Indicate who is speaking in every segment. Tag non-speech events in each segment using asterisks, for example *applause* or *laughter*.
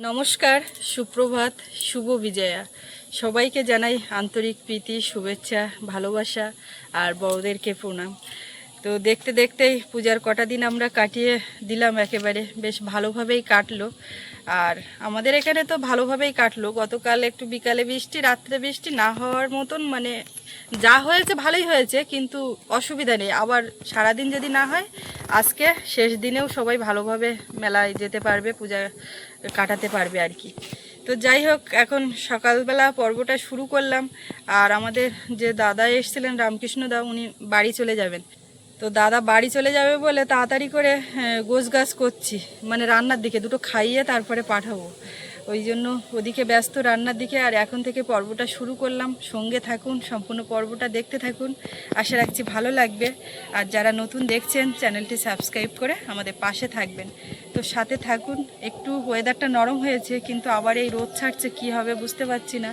Speaker 1: নমস্কার, সুপ্রভাত, শুভ বিজয়া। সবাইকে জানাই আন্তরিক প্রীতি, শুভেচ্ছা, ভালোবাসা আর বড়দেরকে প্রণাম। তো দেখতে দেখতেই পূজার কটা দিন আমরা কাটিয়ে দিলাম একেবারে। বেশ ভালোভাবেই কাটলো। আর আমাদের এখানে তো ভালোভাবেই কাটলো। গতকাল একটু বিকালে বৃষ্টি, রাত্রে বৃষ্টি না হওয়ার মতন মানে যা হয়েছে ভালোই হয়েছে, কিন্তু অসুবিধা নেই। আবার সারাদিন যদি না হয়, আজকে শেষ দিনেও সবাই ভালোভাবে মেলায় যেতে পারবে পূজা কাটাতে পারবে আর কি। তো যাই হোক, এখন সকালবেলা পর্বটা শুরু করলাম। আর আমাদের যে দাদা এসছিলেন, রামকৃষ্ণ দা, উনি বাড়ি চলে যাবেন। তো দাদা বাড়ি চলে যাবে বলে তাড়াতাড়ি করে গোছ গাছ করছি। মানে রান্নার দিকে, দুটো খাইয়ে তারপরে পাঠাবো। ওই জন্য ওদিকে ব্যস্ত রান্নার দিকে, আর এখন থেকে পর্বটা শুরু করলাম। সঙ্গে থাকুন, সম্পূর্ণ পর্বটা দেখতে থাকুন। আশা রাখছি ভালো লাগবে। আর যারা নতুন দেখছেন, চ্যানেলটি সাবস্ক্রাইব করে আমাদের পাশে থাকবেন। তো সাথে থাকুন। একটু ওয়েদারটা নরম হয়েছে, কিন্তু আবার এই রোদ ছাড়ছে, কি হবে বুঝতে পারছি না।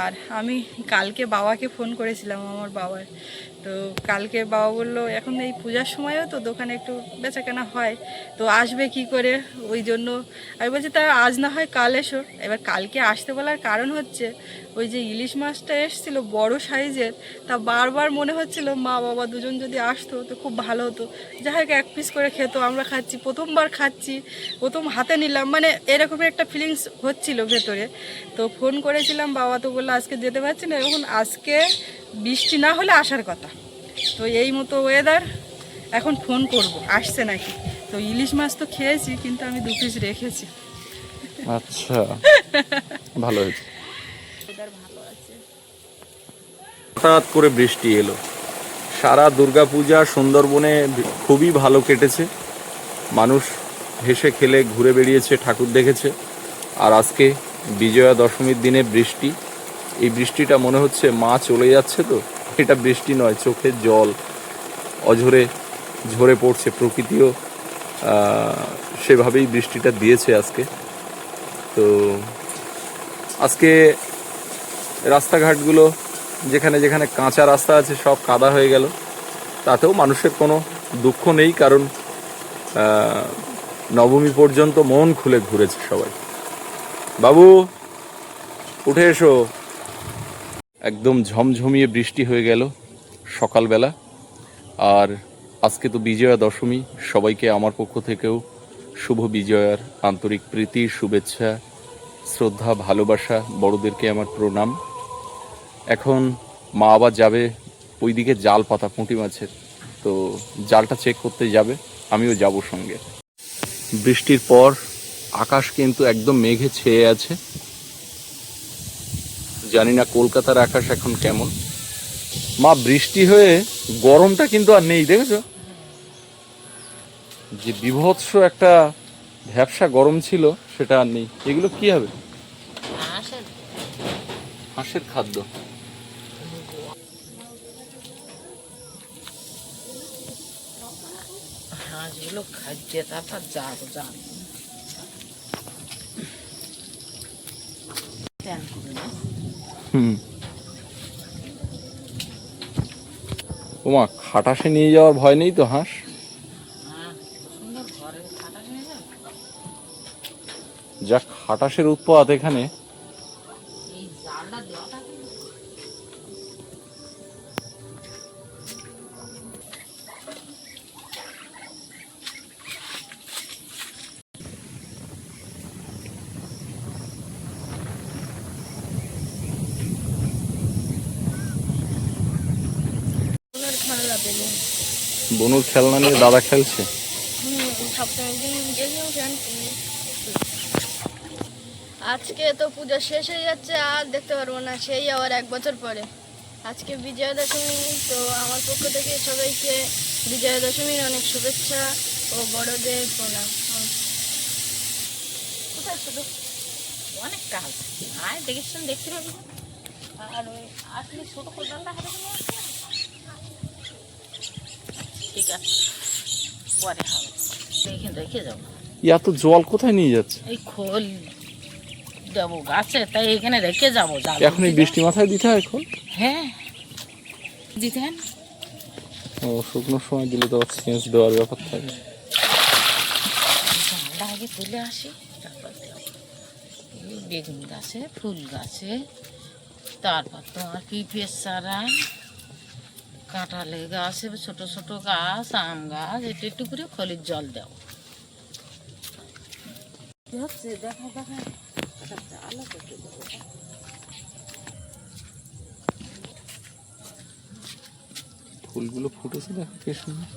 Speaker 1: আর আমি কালকে বাবাকে ফোন করেছিলাম, আমার বাবার। তো কালকে বাবা বলল, এখন এই পূজার সময়ও তো দোকানে একটু বেচাকেনা হয়, তো আসবে কি করে? ওই জন্য আমি বলছি, তা আজ না হয় কাল এসো। এবার কালকে আসতে বলার কারণ হচ্ছে ওই যে ইলিশ মাছটা এসছিল বড় সাইজের, তা বারবার মনে হচ্ছিল, মা বাবা, দুজন যদি আসতো তো খুব ভালো হতো। যাই হোক, এক পিস করে খেতো, আমরা খাচ্ছি, প্রথমবার খাচ্ছি, প্রথম হাতে নিলাম মানে এরকম একটা ফিলিংস হচ্ছিল ভেতরে। তো ফোন করেছিলাম, বাবা তো বলল, আজকে যেতে পারছি না। এখন আজকে বৃষ্টি না হলে আসার কথা। তো এই মতো ওয়েদার এখন ফোন করব, আসছে নাকি? তো ইলিশ মাছ তো খেয়েছি, কিন্তু আমি দু পিস রেখেছি।
Speaker 2: আচ্ছা ভালো হয়েছে
Speaker 1: ওয়েদার ভালো আছে
Speaker 2: হঠাৎ করে বৃষ্টি এলো। সারা দুর্গাপূজা সুন্দরবনে খুবই ভালো কেটেছে। মানুষ হেসে খেলে ঘুরে বেরিয়েছে ঠাকুর দেখেছে। আর আজকে বিজয়া দশমীর দিনে বৃষ্টি। এই বৃষ্টিটা মনে হচ্ছে মা চলে যাচ্ছে তো? এটা বৃষ্টি নয় চোখের জল। অঝরে ঝরে পড়ছে, প্রকৃতিও সেভাবেই বৃষ্টিটা দিয়েছে আজকে। তো আজকে রাস্তাঘাটগুলো যেখানে যেখানে কাঁচা রাস্তা আছে, সব কাদা হয়ে গেল। তাতেও মানুষের কোনো দুঃখ নেই, কারণ নবমী পর্যন্ত মন খুলে ঘুরেছে সবাই। বাবু, উঠে এসো। একদম ঝমঝমিয়ে বৃষ্টি হয়ে গেল সকালবেলা। আর আজকে তো বিজয়া দশমী, সবাইকে আমার পক্ষ থেকেও শুভ বিজয়ার আন্তরিক প্রীতি, শুভেচ্ছা, শ্রদ্ধা, ভালোবাসা, বড়দেরকে আমার প্রণাম। এখন মা আবার যাবে ওইদিকে জাল পাতা পুঁটি মাছের। তো জালটা চেক করতে যাবে আমিও যাব সঙ্গে। বৃষ্টির পর আকাশ কিন্তু একদম মেঘে ছেয়ে আছে। জানি না কলকাতার আকাশ এখন কেমন। মা বৃষ্টি হয়ে গরমটা কিন্তু আর নেই দেখেছ? যে বিভৎস একটা ভ্যাবসা গরম ছিল সেটা আর নেই। এগুলো কি হবে? হাঁসের খাদ্য।
Speaker 3: হাঁসগুলো খাচ্ছে তারপর যাব যাব
Speaker 2: হুম। ওমা খাটাসে নিয়ে যাওয়ার ভয় নেই তো হাঁস? যা খাটাসের উৎপাত এখানে। বনুর খেলনা নিয়ে দাদা খেলছে?
Speaker 1: আজকে তো পূজা শেষ হয়ে যাচ্ছে আর দেখতে পারব না সেই আবার এক বছর পরে। আজকে বিজয়া দশমী তো আমার পক্ষ থেকে সবাইকে বিজয়া দশমীর অনেক শুভেচ্ছা ও বড়দের প্রণাম। কোথায়
Speaker 3: অনেক কাজ আয় দেখেছেন দেখতে পাবি আর ওই আসলে ছোট কোদালটা হাতে আসবে পরে হবে। দেখে দেখে যাব।
Speaker 2: এত জল কোথায় নিয়ে যাচ্ছে?
Speaker 3: এই খোল দেবো গাছে তাই এখানে রেখে যাব
Speaker 2: এখন এই বৃষ্টি মাথায় দিতে হয় এখন
Speaker 3: হ্যাঁ। দিতে হয়
Speaker 2: ও শুকনোর সময় দিলে তো চেঞ্জ দেওয়ার ব্যাপার থাকে।
Speaker 3: জালটা আগে তুলে আসি তারপর। বেগুন গাছে ফুল গাছে তারপর তোমার পিঁপড়ের চারা কাঁঠালে গাছে ছোট ছোট গাছ আম গাছ একটু একটু করে খলির জল দাও। হচ্ছে? দেখা দেখা। আছে একটু
Speaker 2: ফুলগুলো ফুটেছে দেখো কে সুন্দর।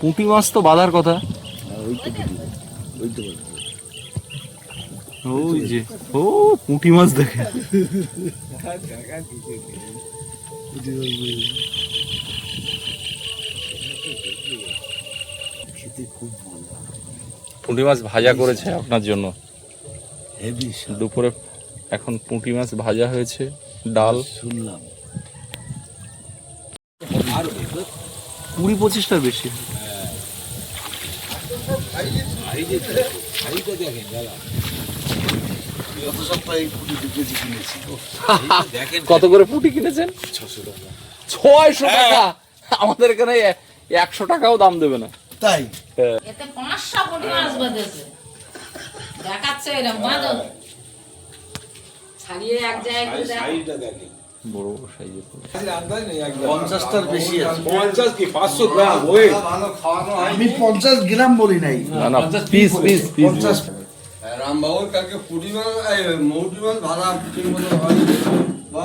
Speaker 2: পুঁটি মাছ তো বাঁধার কথা। ওই যে ও পুঁটি মাছ দেখে। পুঁটি মাছ ভাজা করেছে আপনার জন্য। দুপুরে এখন পুঁটি মাছ ভাজা হয়েছে ডাল।
Speaker 4: শুনলাম।
Speaker 2: কুড়ি পঁচিশটার বেশি।
Speaker 4: গত সপ্তাহে পুটি দু কেজি কিনেছি। *laughs*
Speaker 2: কত করে পুঁটি কিনেছেন?
Speaker 4: ছশো টাকা।
Speaker 2: ছয়শো টাকা? আমাদের এখানে একশো টাকাও দাম দেবে না।
Speaker 4: তাই?
Speaker 3: এতে পাঁচশো কোটি মাছ বাঁধেছে। দেখাচ্ছে এরকম বাঁধো। ছাড়িয়ে এক জায়গায়
Speaker 2: বড় বড় সাইজের
Speaker 4: পঞ্চাশটার বেশি আছে।
Speaker 5: পঞ্চাশ কি? পাঁচশো গ্রাম? ওই
Speaker 4: আমি পঞ্চাশ গ্রাম বলি নাই।
Speaker 2: না না পিস পিস পিস
Speaker 4: পঞ্চাশ
Speaker 5: রামবাবুর কালকে পুটি মাছ মৌটি মাছ ভাড়া ঠিক মতো হয়নি বা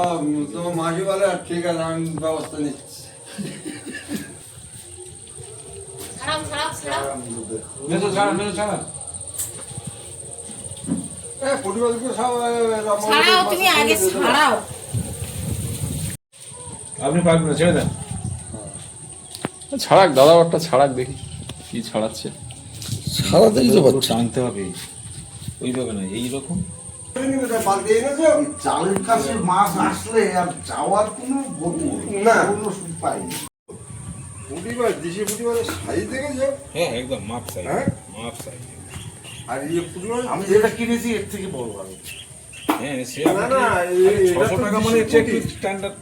Speaker 5: তোমার মাঝি বলে আর ঠিক আছে আমি ব্যবস্থা নিচ্ছি।
Speaker 6: আপনি পারবেন না ছেড়ে দেন।
Speaker 2: ছাড়াক দাদা একটা ছাড়াক দেখি কি ছাড়াচ্ছে।
Speaker 4: সারাদিন তো
Speaker 6: টানতে হবে। ওইভাবে না এইরকম?
Speaker 4: জালের কাছে মাছ আসলে আর যাওয়ার কোনো
Speaker 5: না।
Speaker 4: কোনো
Speaker 5: দেশি সাইজ দেখেছ?
Speaker 6: হ্যাঁ একদম মাপ সাইজ।
Speaker 5: হ্যাঁ?
Speaker 6: মাপ সাইজ।
Speaker 5: আর এই পুঁটি
Speaker 4: আমি যেটা কিনেছি এর থেকে বড় হবে।
Speaker 6: হ্যাঁ সে
Speaker 5: না না
Speaker 6: ছশো টাকা মানে। একটু স্ট্যান্ডার্ড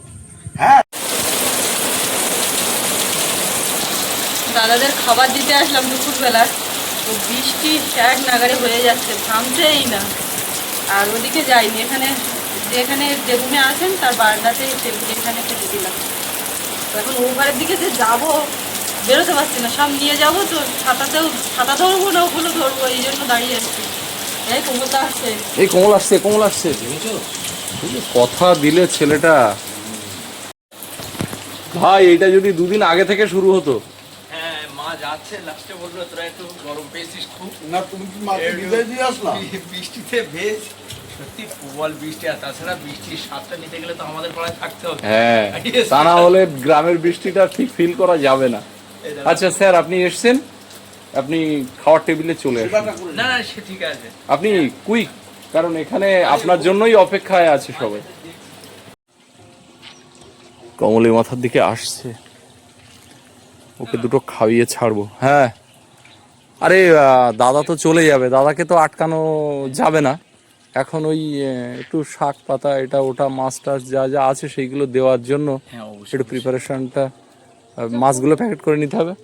Speaker 1: দাদাদের খাবার দিতে আসলাম দুপুরবেলা তো বৃষ্টি এক নাগারে হয়ে যাচ্ছে, থামছেই না। আর ওদিকে যাইনি, এখানে যেখানে যে রুমে আছেন, তার বারান্দাতে এখানে খেতে দিলাম। তো এখন ওভারের দিকে যে যাব, বেরোতে পারছি না। সব নিয়ে যাব তো, ছাতাতেও, ছাতা ধরবো না, ওগুলো ধরবো, এই জন্য দাঁড়িয়ে আছি। এই কুমোরটা আসছে।
Speaker 2: এই কমল আসছে কমল আসছে কথা দিলে ছেলেটা। ভাই এটা যদি দুদিন আগে থেকে শুরু হতো
Speaker 7: যাচ্ছে লাস্টে বলল তোরা একটু গরম পেয়েছিস খুব।
Speaker 4: না তুমি কি মাকে দিয়ে আসলাম
Speaker 7: বৃষ্টিতে ভেজ সত্যি প্রবল বৃষ্টি আর তাছাড়া বৃষ্টির স্বাদটা নিতে গেলে তো আমাদের পাড়ায় থাকতে হবে।
Speaker 2: হ্যাঁ তা না হলে গ্রামের বৃষ্টিটা ঠিক ফিল করা যাবে না। আচ্ছা স্যার আপনি এসছেন? আপনি খাওয়ার টেবিলে চলে আসুন।
Speaker 7: না না সে ঠিক আছে।
Speaker 2: আপনি কুইক কারণ এখানে আপনার জন্যই অপেক্ষায় আছে সবাই। কমলি মাথার দিকে আসছে। ওকে দুটো খাইয়ে ছাড়বো। হ্যাঁ। আরে দাদা তো চলে যাবে। দাদাকে তো আটকানো যাবে না। এখন ওই একটু শাক পাতা এটা ওটা মাছ টাছ যা যা আছে সেইগুলো দেওয়ার জন্য
Speaker 7: হ্যাঁ
Speaker 2: একটু প্রিপারেশনটা মাছগুলো প্যাকেট করে নিতে হবে।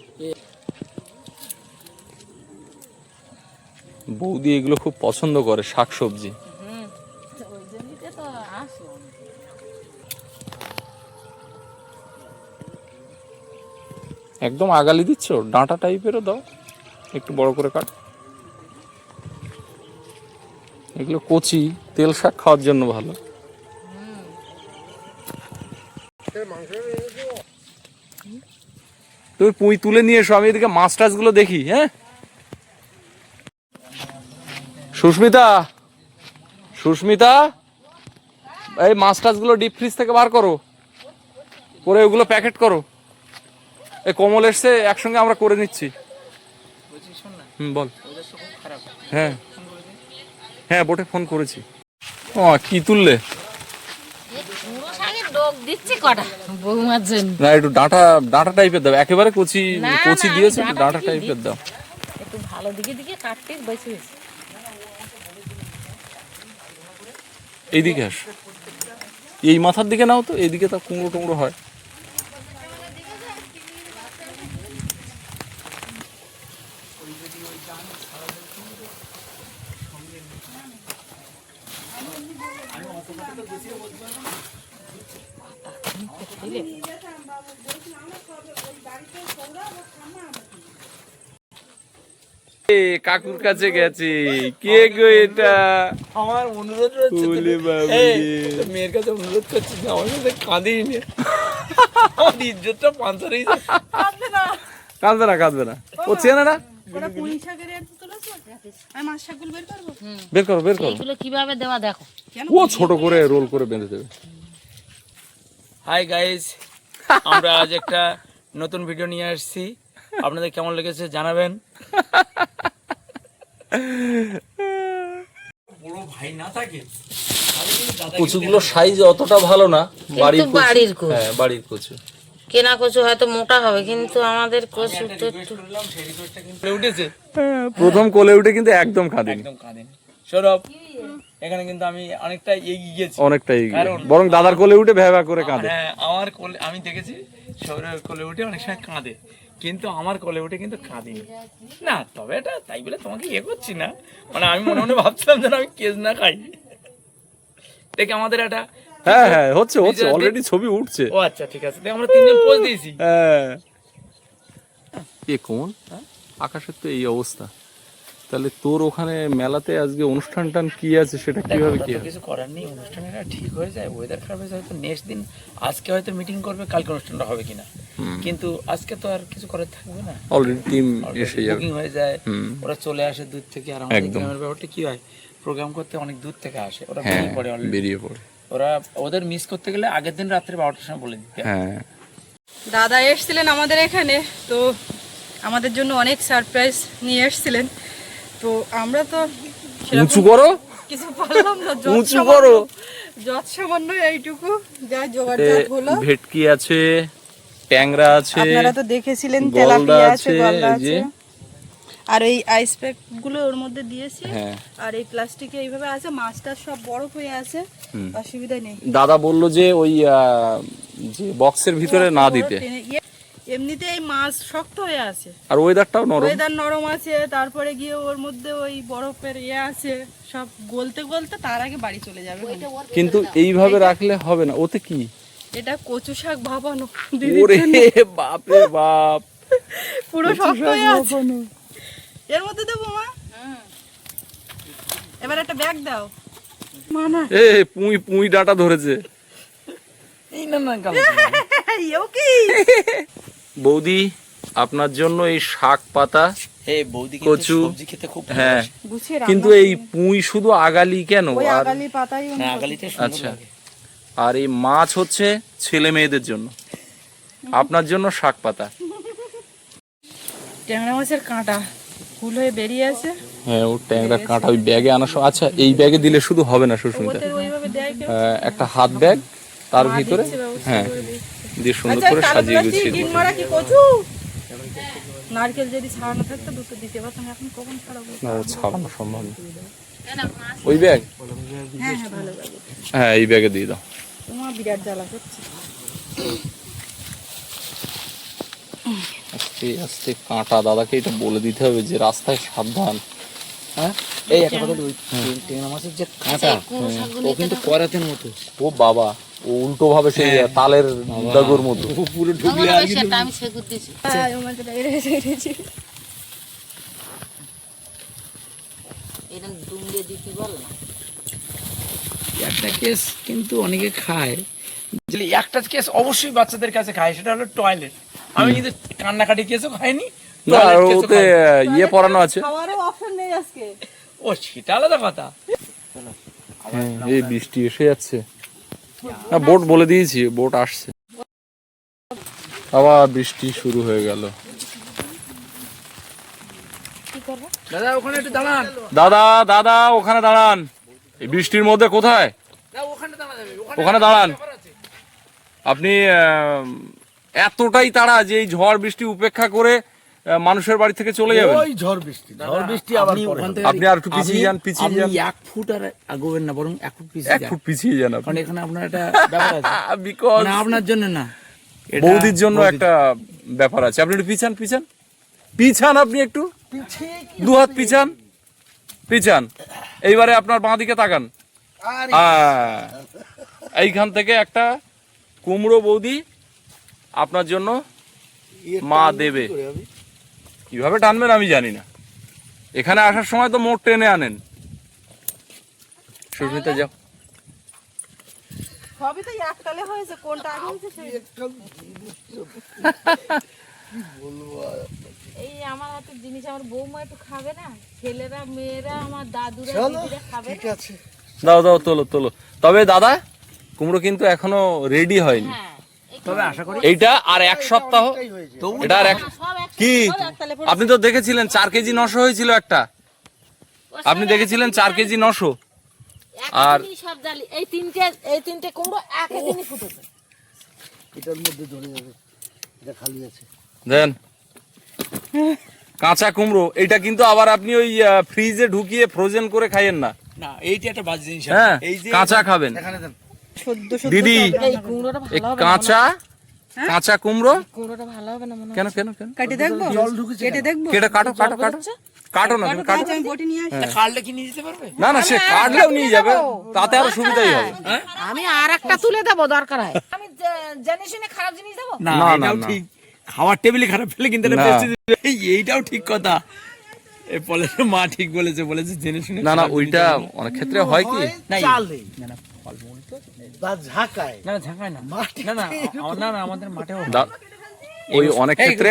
Speaker 2: বৌদি এগুলো খুব পছন্দ করে শাক সবজি
Speaker 3: ওই জন্যই তো আসো
Speaker 2: একদম আগালি দিচ্ছ? ডাঁটা টাইপেরও দাও। একটু বড় করে কাট। এগুলো কচি, তেল শাক খাওয়ার জন্য ভালো। তুমি পুঁই তুলে নিয়ে এসো, আমি এদিকে মাছ টাছগুলো দেখি হ্যাঁ? সুস্মিতা সুস্মিতা, এই মাছ টাছগুলো ডিপ ফ্রিজ থেকে বার করো। করে ওগুলো প্যাকেট করো। এই কমল এসছে একসঙ্গে আমরা করে নিচ্ছি।
Speaker 7: বলছি শোন না।
Speaker 2: হুম বল। হ্যাঁ। হ্যাঁ বোটে ফোন করেছি। ও কি তুললে? না একটু ডাঁটা ডাঁটা টাইপের দাও। একেবারে কচি কচি দিয়েছে
Speaker 3: ডাঁটা
Speaker 2: ডাঁটা টাইপের দাও।
Speaker 3: একটু ভালো দিকে দিকে কাটতে বেশি
Speaker 2: এইদিকে আস। এই মাথার দিকে নাও তো এইদিকে তা কুমড়ো টুমড়ো হয়। কাকুর কাছে গেছি। কে গো এটা?
Speaker 7: আমার অনুরোধ রয়েছে মেয়ের কাছে অনুরোধ করছি যে আমার সাথে কাঁদিস নে আমার ইজ্জতটা পাঞ্চার হয়ে যায়
Speaker 2: কাঁদবে না কাঁদবে না। ও চেনে না?
Speaker 1: ওরা পুঁই শাকের এর তুলেছো আমি মাছ শাকগুলো বের
Speaker 2: করো বের করো।
Speaker 3: কীভাবে দেওয়া দেখো।
Speaker 2: ও ছোট করে রোল করে বেঁধে দেবে।
Speaker 7: হাই গাইস আমরা আজ একটা নতুন ভিডিও নিয়ে আসছি। আপনাদের কেমন লেগেছে জানাবেন। বড় ভাই না থাকে।
Speaker 2: কচুগুলো সাইজ অতটা ভালো না বাড়ির কচু।
Speaker 3: বাড়ির কচু।
Speaker 2: হ্যাঁ বাড়ির কচু।
Speaker 3: কেনা কচু হয়তো মোটা হবে কিন্তু আমাদের কচু তো একটু
Speaker 7: উঠেছে?
Speaker 2: প্রথম কোলে উঠে কিন্তু একদম কাঁদিনি
Speaker 7: একদম কাঁদেন সৌরভ এখানে কিন্তু আমি অনেকটা এগিয়ে গেছি।
Speaker 2: অনেকটাই এগিয়ে। বরং দাদার কোলে উঠে ভ্যা ভ্যা করে কাঁদে।
Speaker 7: হ্যাঁ আমার কোলে আমি দেখেছি সৌরভের কোলে উঠে অনেক সময় কাঁদে। কিন্তু আমার কলে উঠে কিন্তু কাঁদিনি। না তবে এটা তাই বলে তোমাকে ইয়ে করছি না। মানে আমি মনে মনে ভাবছিলাম যেন আমি কেস না খাই। দেখে আমাদের এটা
Speaker 2: হ্যাঁ হ্যাঁ হচ্ছে হচ্ছে অলরেডি ছবি উঠছে।
Speaker 7: ও আচ্ছা ঠিক আছে। দেখ আমরা তিনজন পোজ দিয়েছি।
Speaker 2: হ্যাঁ। এ কোন? আকাশের তো এই অবস্থা। তাহলে তোর ওখানে মেলাতে আজকে অনুষ্ঠান টান কি আছে সেটা কীভাবে কি
Speaker 7: কিছু করার নেই অনুষ্ঠানটা ঠিক হয়ে যায় ওয়েদার খারাপ হয়ে যায় হয়তো নেক্সট দিন আজকে হয়তো মিটিং করবে কালকে অনুষ্ঠানটা হবে কিনা। কিন্তু আজকে তো আর কিছু করার থাকবে না।
Speaker 2: অলরেডি টিম এসে যাবে।
Speaker 7: বুকিং হয়ে যায় ওরা চলে আসে দূর থেকে আর আমাদের গ্রামের ব্যাপারটা কি হয় প্রোগ্রাম করতে অনেক দূর থেকে আসে ওরা
Speaker 2: হ্যাঁ
Speaker 7: বেরিয়ে পড়ে already।
Speaker 2: বেরিয়ে পড়ে।
Speaker 7: ওরা ওদের মিস করতে গেলে আগের দিন রাত্রে বারোটার সময় বলে দিতে। হ্যাঁ।
Speaker 1: দাদা এসছিলেন আমাদের এখানে তো আমাদের জন্য অনেক সারপ্রাইজ নিয়ে এসছিলেন। তো আমরা তো
Speaker 2: উঁচু করো।
Speaker 1: কিছু পারলাম না
Speaker 2: উঁচু করো।
Speaker 1: যত সামান্য এইটুকু যা জোগাড় হলো।
Speaker 2: ভেটকি আছে ট্যাংরা আছে
Speaker 1: আপনারা তো দেখেছিলেন তেলাপিয়া আছে গলদা আছে। আর এই আইস প্যাকগুলো ওর মধ্যে দিয়েছি।
Speaker 2: হ্যাঁ।
Speaker 1: আর এই প্লাস্টিকে এইভাবে আছে মাছটা সব বরফ হয়ে আছে অসুবিধা নেই।
Speaker 2: দাদা বলল যে ওই যে বক্সের ভিতরে না দিতে।
Speaker 1: এমনিতে এই মাছ শক্ত হয়ে আছে।
Speaker 2: আর ওয়েদারটাও নরম।
Speaker 1: ওয়েদার নরম আছে তারপরে গিয়ে ওর মধ্যে ওই বরফের ইয়ে আছে সব গলতে গলতে তার আগে বাড়ি চলে যাবে।
Speaker 2: কিন্তু এইভাবে রাখলে হবে না ওতে কি?
Speaker 1: এটা কচু শাক ভাবানো
Speaker 2: ওরে বাপ রে বাপ।
Speaker 1: পুরো শক্ত হয়ে আছে। এর মধ্যে দেবো মা? এবার একটা ব্যাগ দাও। মানা
Speaker 2: এ পুঁই পুঁই ডাটা ধরেছে।
Speaker 7: এই না না *laughs*
Speaker 1: ইয়েও কি?
Speaker 2: বৌদি আপনার জন্য এই শাক পাতা
Speaker 7: কিন্তু
Speaker 2: কচু।
Speaker 7: সবজি খেতে খুব
Speaker 2: হ্যাঁ। কিন্তু এই পুঁই শুধু আগালি কেন? আর
Speaker 1: আগালি পাতাই
Speaker 7: না আগালিতে সুন্দর
Speaker 2: আচ্ছা। আর এই মাছ হচ্ছে ছেলে মেয়েদের জন্য। আপনার জন্য শাক পাতা।
Speaker 1: ট্যাংরা মাছের কাঁটা ফুল হয়ে বেরিয়ে আছে।
Speaker 2: হ্যাঁ ও ট্যাংরা কাঁটা ওই ব্যাগে আনা সব- আচ্ছা এই ব্যাগে দিলে শুধু হবে না সুস্মিতা আহ, একটা হাত ব্যাগ তার ভিতরে হ্যাঁ। দিয়ে সুন্দর
Speaker 1: আচ্ছা
Speaker 2: করে সাজিয়ে গুছিয়ে
Speaker 1: মারা কি কচু? নারকেল যদি ছাড়ানো থাকতো দুটো দিতে পারতাম এখন কখন ছাড়াবো?
Speaker 2: না ছাড়ানো সম্ভব না। ওই ব্যাগ?
Speaker 1: হ্যাঁ হ্যাঁ ভালো
Speaker 2: হ্যাঁ এই ব্যাগে দিয়ে দাও।
Speaker 1: তোমার বিরাট জ্বালা করছে।
Speaker 2: আস্তে আস্তে কাঁটা। দাদাকে এটা বলে দিতে হবে যে রাস্তায় সাবধান।
Speaker 7: হ্যাঁ? এই একটা কথা বলি, ওই টে- ট্যাংরা মাছের যে কাঁটা ও কিন্তু করাতের মতো।
Speaker 2: ও বাবা উল্টো ভাবে সেই তালের দাগুর মতো।
Speaker 7: পুরো ঢুকলে আর
Speaker 3: আমি
Speaker 1: হ্যাঁ।
Speaker 3: এরকম দিতে বল
Speaker 7: একটা কেস কিন্তু অনেকে খায়। যে একটা কেস অবশ্যই বাচ্চাদের কাছে খায় সেটা হলো টয়লেট আমি কিন্তু কান্নাকাটি কেসও খাইনি
Speaker 2: না ওতে ইয়ে পরানো আছে।
Speaker 1: খাওয়ারও অপশন নেই আজকে।
Speaker 7: ও সেটা আলাদা কথা।
Speaker 2: হ্যাঁ, এই বৃষ্টি এসে যাচ্ছে। না বোট বলে দিয়েছি বোট আসছে। আবার বৃষ্টি শুরু হয়ে গেল।
Speaker 7: দাদা ওখানে একটু দাঁড়ান।
Speaker 2: দাদা দাদা ওখানে দাঁড়ান। এই বৃষ্টির মধ্যে কোথায়?
Speaker 7: ওখানে
Speaker 2: দাঁড়ান আপনি এতটাই তাড়া যে এই ঝড় বৃষ্টি উপেক্ষা করে মানুষের বাড়ি থেকে চলে যাবেন?
Speaker 5: ওই ঝড় বৃষ্টি ঝড় বৃষ্টি আবার
Speaker 7: আপনি
Speaker 2: আর একটু পিছিয়ে যান, পিছিয়ে
Speaker 7: আপনি
Speaker 2: যান।
Speaker 7: এক ফুট আর আgoবেন না বরং এক ফুট পিছিয়ে
Speaker 2: এক ফুট পিছিয়ে যান আপনি।
Speaker 7: কারণ এখানে আপনার একটা ব্যাপার আছে। *laughs*
Speaker 2: বিকজ
Speaker 7: মানে আপনার জন্য না। এটা
Speaker 2: বৌদির জন্য একটা ব্যাপার আছে। আপনি একটু পিছান পিছান। পিছান আপনি একটু। দু হাত পিছান। পিছান। এইবারে আপনার বাঁ দিকে তাকান। এইখান থেকে একটা কুমড়ো বৌদি আপনার জন্য মা দেবে। কীভাবে টানবেন আমি জানি না। এখানে আসার সময় তো মোট টেনে আনেন। সুস্মিতা যাও।
Speaker 1: সবই তো একটালে হয়েছে কোনটা আগে হয়েছে
Speaker 3: এই আমার হাতে জিনিস আমার বৌমা একটু খাবে না? ছেলেরা মেয়েরা আমার দাদুরা দিদিরা খাবে না?
Speaker 2: দাও দাও তোলো তোলো। তবে দাদা কুমড়ো কিন্তু এখনও রেডি হয়নি।
Speaker 3: হ্যাঁ
Speaker 7: তবে আশা করি
Speaker 2: এইটা আর এক সপ্তাহ এটা আর এক কি? আপনি তো দেখেছিলেন চার কেজি নশো হয়েছিল একটা। আপনি দেখেছিলেন চার কেজি নশো? আর-
Speaker 3: এই তিনটে এই তিনটে কুমড়ো একই দিনই ফুটেছে।
Speaker 4: এটার মধ্যে ধরে যাবে। এটা খালি আছে।
Speaker 2: দেন। কাঁচা কুমড়ো এটা কিন্তু আবার আপনি ওই ফ্রিজে ঢুকিয়ে ফ্রোজেন করে খাইয়েন না।
Speaker 7: না এইটা একটা বাজে জিনিস
Speaker 2: হ্যাঁ
Speaker 7: এই
Speaker 2: কাঁচা খাবেন। দিদি
Speaker 3: এই কুমড়োটা
Speaker 2: এই
Speaker 3: ভালো হবে না?
Speaker 2: কাঁচা কাঁচা কুমড়ো?
Speaker 3: কুমড়োটা ভালো হবে না মনে
Speaker 2: কেন কেন কেন?
Speaker 1: কেটে দেখব? কেটে দেখব?
Speaker 2: কেটে কাটো কাটো কাটো। কাটো না তুমি কাটো।
Speaker 1: আমি বটি নিয়ে আসি
Speaker 7: কালটা কি নিয়ে যেতে পারবে?
Speaker 2: না না সে কাটলেও নিয়ে যাবে। তাতে আরও সুবিধাই হবে।
Speaker 3: আমি আর একটা তুলে দেবো দরকার হয়। আমি জেনে শুনে খারাপ জিনিস দেবো?
Speaker 7: না
Speaker 2: না, না।
Speaker 7: ঠিক। খাওয়ার টেবিলে খারাপ ফেলে কিন্তু এইটাও ঠিক কথা। এই বলেছে মা ঠিক বলেছে বলেছে জেনে শুনে
Speaker 2: না না ওইটা অনেক ক্ষেত্রে হয় কি?
Speaker 4: চালে।
Speaker 7: না না ফলমূল তো
Speaker 4: বা ঝাঁকায়।
Speaker 7: না না ঝাঁকায় না। না না না না আমাদের মাঠেও
Speaker 2: ওই অনেক ক্ষেত্রে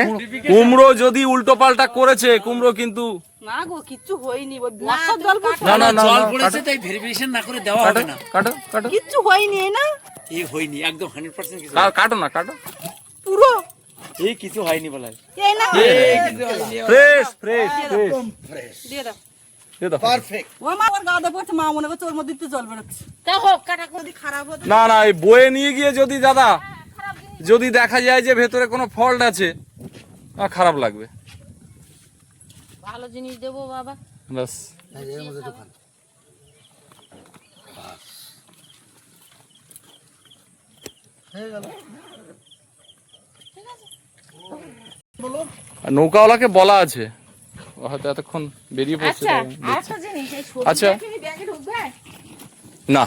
Speaker 2: কুমড়ো যদি উল্টো পাল্টা করেছে কুমড়ো কিন্তু
Speaker 1: না গো কিচ্ছু হয়নি। ওই বর্ষার জল
Speaker 2: না না না
Speaker 7: জল পড়েছে তাই ভেরিফিকেশন না করে দেওয়া হবে না।
Speaker 2: কাটো কাটো।
Speaker 1: কিচ্ছু হয়নি না?
Speaker 7: এই হয়নি একদম হান্ড্রেড পার্সেন্ট কিছু
Speaker 2: কাটো না কাটো।
Speaker 1: পুরো
Speaker 7: এই কিছু হয়নি বলা
Speaker 1: এই না।
Speaker 7: এই কিছু হয়নি।
Speaker 2: ফ্রেশ ফ্রেশ ফ্রেশ
Speaker 4: ফ্রেশ
Speaker 1: দিয়ে দাও। মনে
Speaker 2: না না এই বয়ে নিয়ে গিয়ে যদি দাদা যদি দেখা যায় যে ভেতরে কোনো ফল্ট আছে খারাপ লাগবে।
Speaker 3: ভালো জিনিস দেবো বাবা।
Speaker 4: হয়ে গেল।
Speaker 2: নৌকাওয়ালাকে বলা আছে। হয়তো এতক্ষণ বেরিয়ে পড়ছে।
Speaker 3: আচ্ছা
Speaker 2: আচ্ছা। না।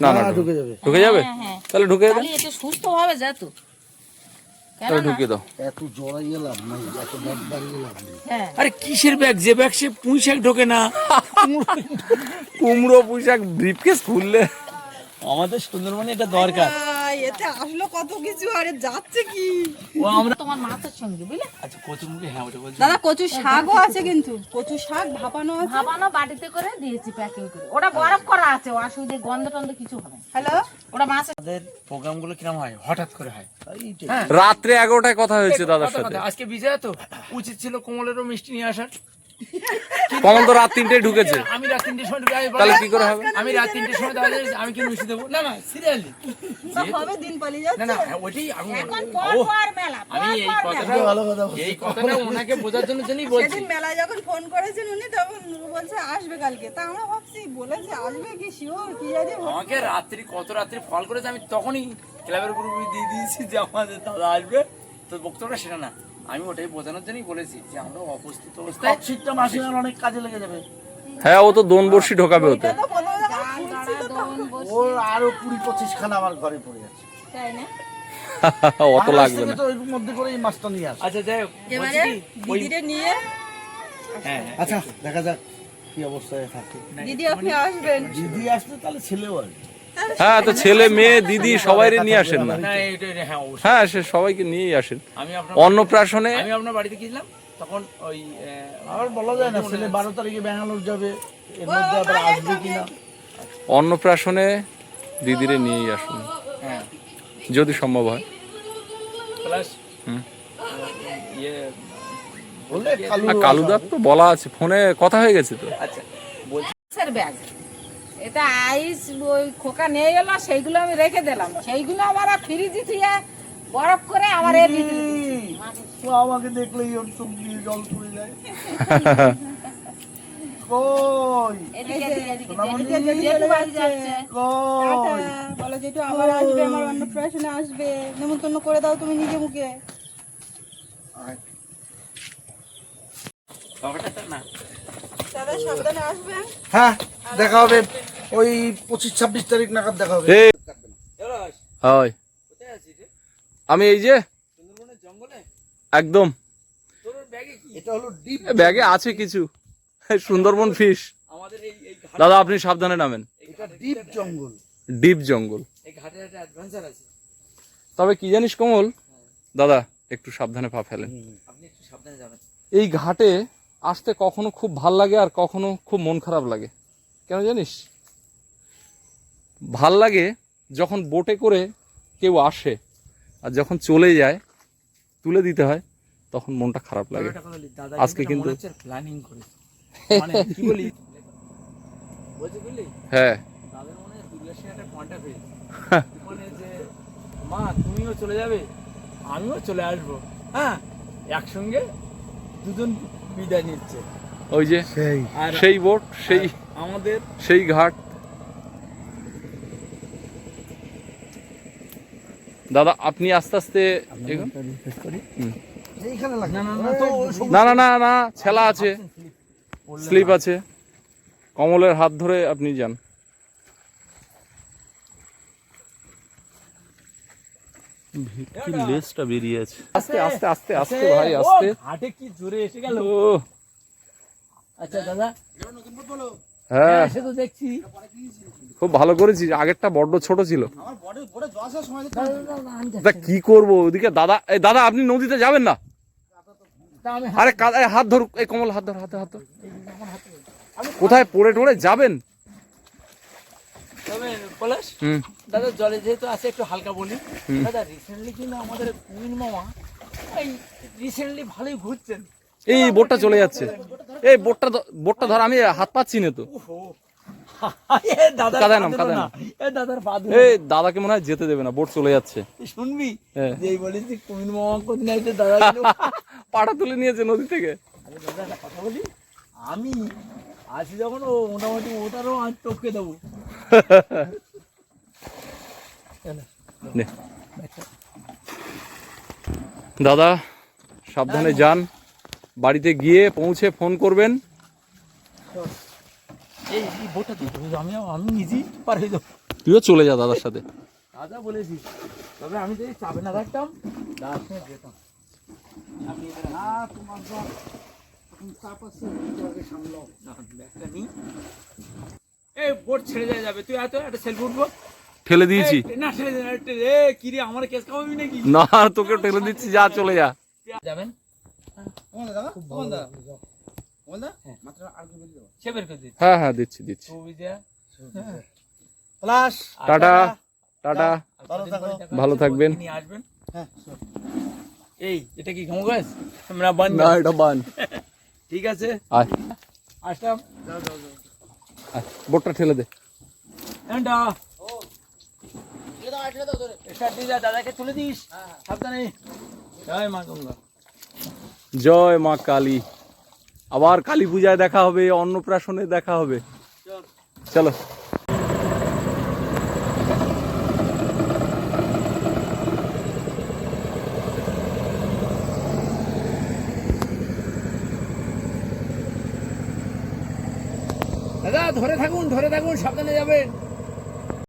Speaker 2: না না ঢুকে
Speaker 4: যাবে।
Speaker 2: ঢুকে যাবে?
Speaker 3: হ্যাঁ, হ্যাঁ।
Speaker 2: তাহলে ঢুকে
Speaker 3: এটা সুস্থ ভাবে যেত
Speaker 2: তাহলে ঢুকে দাও।
Speaker 4: এত জড়াইয়ে লাভ নাই এত ব্যাগ বাড়িয়ে লাভ নেই।
Speaker 3: হ্যাঁ।
Speaker 7: আরে কিসের ব্যাগ? যে ব্যাগ সে পুঁই শাক ঢোকে না।
Speaker 2: কুমড়ো পুঁশাক ব্রিফকেস খুললে।
Speaker 7: আমাদের সুন্দরবনে এটা দরকার।
Speaker 1: এতে আসলো কত কিছু আরে যাচ্ছে কি?
Speaker 7: ও আমরা
Speaker 3: তোমার মাথার সঙ্গে বুঝলে?
Speaker 7: আচ্ছা কচু মুখে হ্যাঁ ওটা বলছি।
Speaker 1: দাদা কচু শাকও আছে কিন্তু। কচু শাক ভাপানো আছে?
Speaker 3: ভাবানো বাটিতে করে দিয়েছি প্যাকিং করে। ওটা বরফ করা আছে অসুবিধে গন্ধ টন্ধ কিছু হবে
Speaker 1: হ্যালো?
Speaker 3: ওটা মাছ
Speaker 7: আমাদের প্রোগ্রামগুলো হয়? হঠাৎ করে হয়।
Speaker 2: রাত্রে এগারোটায় কথা হয়েছে দাদার সাথে।
Speaker 7: আজকে বিজয়া তো উচিত ছিল কোমলেরও মিষ্টি নিয়ে আসার।
Speaker 2: কমন তো রাত তিনটায় ঢুকেছে।
Speaker 7: আমি রাত তিনটের সময় ঢুকে
Speaker 2: তাহলে কি করে হবে?
Speaker 7: আমি রাত তিনটের সময় দাদা আমি কি মিষ্টি দেবো না না সিরিয়ালি
Speaker 1: হবে দিন পালিয়ে যাচ্ছে
Speaker 7: না না ওইটাই আমি আমি এই কথাটা
Speaker 4: ভালো কথা
Speaker 7: এই কথাটা ওনাকে বোঝার জন্য জন্যই বলছি।
Speaker 1: সেদিন মেলায় যখন ফোন করেছেন উনি তখন বলছে আসবে কালকে। তা আমরা ভাবছি বলেছে আসবে কি? শিওর কি জানি
Speaker 7: আমাকে রাত্রি কত রাত্রি ফল করেছে আমি তখনই ক্লাবের গ্রুপে দিয়ে দিয়েছি যে আমাদের দাদা আসবে। তো বক্তব্যটা সেটা না। আমি ওটাই বোঝানোর জন্যই বলেছি যে আমরা অবস্থিত অবস্থায়
Speaker 4: শীতটা মাসিমার অনেক কাজে লেগে যাবে।
Speaker 2: হ্যাঁ ও তো দোন বর্ষি ঢোকাবে ওতে।
Speaker 4: ওর আরও কুড়ি পঁচিশ খানা আমার ঘরে পড়ে আছে।
Speaker 3: তাই না? *laughs*
Speaker 2: অত লাগবে না।
Speaker 4: তো এর মধ্যে করে এই মাছটা নিয়ে আসে।
Speaker 7: আচ্ছা যাই হোক
Speaker 1: এবারে দিদিরে নিয়ে
Speaker 7: হ্যাঁ হ্যাঁ।
Speaker 4: আচ্ছা দেখা যাক কি অবস্থায় থাকে।
Speaker 1: দিদি আপনি আসবেন।
Speaker 4: দিদি আসলে তাহলে ছেলেও আসবে।
Speaker 2: হ্যাঁ তো ছেলে মেয়ে দিদি সবাই নিয়ে আসেন না।
Speaker 7: হ্যাঁ
Speaker 2: হ্যাঁ সে সবাইকে নিয়েই আসেন। অন্নপ্রাশনে
Speaker 7: আমি আপনার বাড়িতে গিয়েছিলাম তখন ওই আহ,
Speaker 4: আর বলা যায় না ছেলে বারো তারিখে ব্যাঙ্গালোর যাবে এর মধ্যে আবার আসবে কিনা।
Speaker 2: অন্নপ্রাশনে দিদিরে নিয়েই আসুন।
Speaker 7: হ্যাঁ।
Speaker 2: যদি সম্ভব হয়।
Speaker 7: প্লাস ইয়ে
Speaker 2: কালুদার তো বলা আছে ফোনে কথা হয়ে গেছে তো।
Speaker 7: আচ্ছা বলছি
Speaker 3: মাছের ব্যাগ। এটা আইস ওই খোকা নিয়ে এলো সেইগুলো আমি রেখে দিলাম। সেইগুলো আমার ফ্রিজে দিয়ে বরফ করে আবার এর।
Speaker 4: তো আমাকে দেখলেই ওর চোখ দিয়ে জল পড়ে যায়। *laughs* কই?
Speaker 1: বলো যেটু আবার আসবে আমার অন্নপ্রাশনে আসবে। নেমন্তন্ন করে দাও তুমি নিজে মুখে।
Speaker 7: না।
Speaker 4: হ্যাঁ দেখা হবে। ওই পঁচিশ ছাব্বিশ তারিখ নাগাদ দেখা হবে।
Speaker 2: হয়। আমি এই যে একদম।
Speaker 7: তোর ব্যাগে কি?
Speaker 4: এটা হলো ডিপ
Speaker 2: এ, ব্যাগে আছে কিছু। সুন্দরবন ফিশ
Speaker 7: আমাদের এই এই ঘাট
Speaker 2: দাদা আপনি সাবধানে নামেন।
Speaker 4: ডিপ জঙ্গল।
Speaker 2: ডিপ জঙ্গল।
Speaker 7: এই ঘাটের একটা অ্যাডভেঞ্চার আছে।
Speaker 2: তবে কি জানিস কমল? দাদা একটু সাবধানে পা ফেলেন।
Speaker 7: আপনি একটু সাবধানে যাবেন।
Speaker 2: এই ঘাটে আসতে কখনো খুব ভালো লাগে আর কখনো খুব মন খারাপ লাগে। কেন জানিস? ভালো লাগে যখন বোটে করে কেউ আসে আর যখন চলে যায় তুলে দিতে হয় তখন মনটা খারাপ লাগে। আজকে কিন্তু-
Speaker 7: প্ল্যানিং করে। মানে কি বলি?
Speaker 2: হ্যাঁ।
Speaker 7: মনে হয় একটা হয়েছে মানে যে মা তুমিও চলে যাবে আমিও চলে আসব। হ্যাঁ একসঙ্গে দুজন বিদায় নিচ্ছে।
Speaker 2: ওই যে
Speaker 4: সেই।
Speaker 2: সেই বোট সেই
Speaker 7: আমাদের
Speaker 2: সেই ঘাট। দাদা আপনি আস্তে আস্তে
Speaker 7: না না না
Speaker 2: না ছেলা আছে। স্লিপ আছে। কমলের হাত ধরে আপনি যান। কি লেজটা বেরিয়ে আছে। আস্তে আস্তে আস্তে আস্তে ভাই আস্তে।
Speaker 7: ঘাটে কি জোরে এসে গেল? আচ্ছা দাদা।
Speaker 2: হ্যাঁ।
Speaker 7: সে তো দেখছি।
Speaker 2: খুব ভালো করেছিস আগেরটা বড্ড ছোট ছিল। তা কি করব ওদিকে? দাদা এই দাদা আপনি নদীতে যাবেন না?
Speaker 7: তা
Speaker 2: আরে কাদা হাত ধর এই কমল হাত ধর হাতে হাত ধর। কোথায় পড়ে টড়ে যাবেন?
Speaker 7: পলাশ? দাদা জলে যেহেতু আছে একটু হালকা বলি। দাদা রিসেন্টলি কিন্তু আমাদের কুমির মামা এই রিসেন্টলি ভালোই ঘুরছেন।
Speaker 2: এই বোটটা চলে যাচ্ছে। এই বোটটা বোটটা ধর আমি হাত পাচ্ছি না তো।
Speaker 7: দাদার
Speaker 2: নাম, কাদায় নাম।
Speaker 7: এ দাদার পা দিলো
Speaker 2: এই দাদাকে মনে হয় যেতে দেবে না বোট চলে যাচ্ছে।
Speaker 7: শুনবি। যেই বলিস কুমির মামা আইতে দাদা *laughs*
Speaker 2: পাটা তুলে নিয়েছে নদী থেকে।
Speaker 7: কথা বলি। আমি আছি যখন ও মোটামুটি ওটারও আজ টপকে দেবো। *laughs*
Speaker 2: দাদা সাবধানে যান। বাড়িতে গিয়ে পৌঁছে ফোন করবেন। তুইও চলে যা দাদার সাথে।
Speaker 7: দাদা বলেছিস তবে আমি যদি চাপে না থাকতাম। যেতাম। এই বোট ছেড়ে যাবে। তুই এত একটা সেলফি উঠবো?
Speaker 2: ঠেলে দিয়েছি।
Speaker 7: না কি রে আমার কেস খাওয়াবি নাকি?
Speaker 2: না তোকে ঠেলে দিচ্ছি যা চলে যা।
Speaker 7: যাবেন? দিচ্ছি।
Speaker 2: হ্যাঁ হ্যাঁ দিচ্ছি দিচ্ছি। Tata tata.
Speaker 4: ভালো
Speaker 2: থাকবেন।
Speaker 7: আসবেন।
Speaker 4: হ্যাঁ
Speaker 7: এই এটা কি ঘামো গাছ? আমরা বান
Speaker 2: না এটা বান। *laughs*
Speaker 7: ঠিক আছে?
Speaker 2: আয়।
Speaker 7: আসলাম।
Speaker 2: আয়, বোটটা ঠেলে দে।
Speaker 7: এন্ডা দাদাকে তুলে দিস। সাবধানে। জয় মা গঙ্গা।
Speaker 2: জয় মা কালী। আবার কালী পূজায় দেখা হবে অন্নপ্রাশনে দেখা হবে। চলো।
Speaker 7: দাদা ধরে থাকুন ধরে থাকুন সাবধানে যাবেন।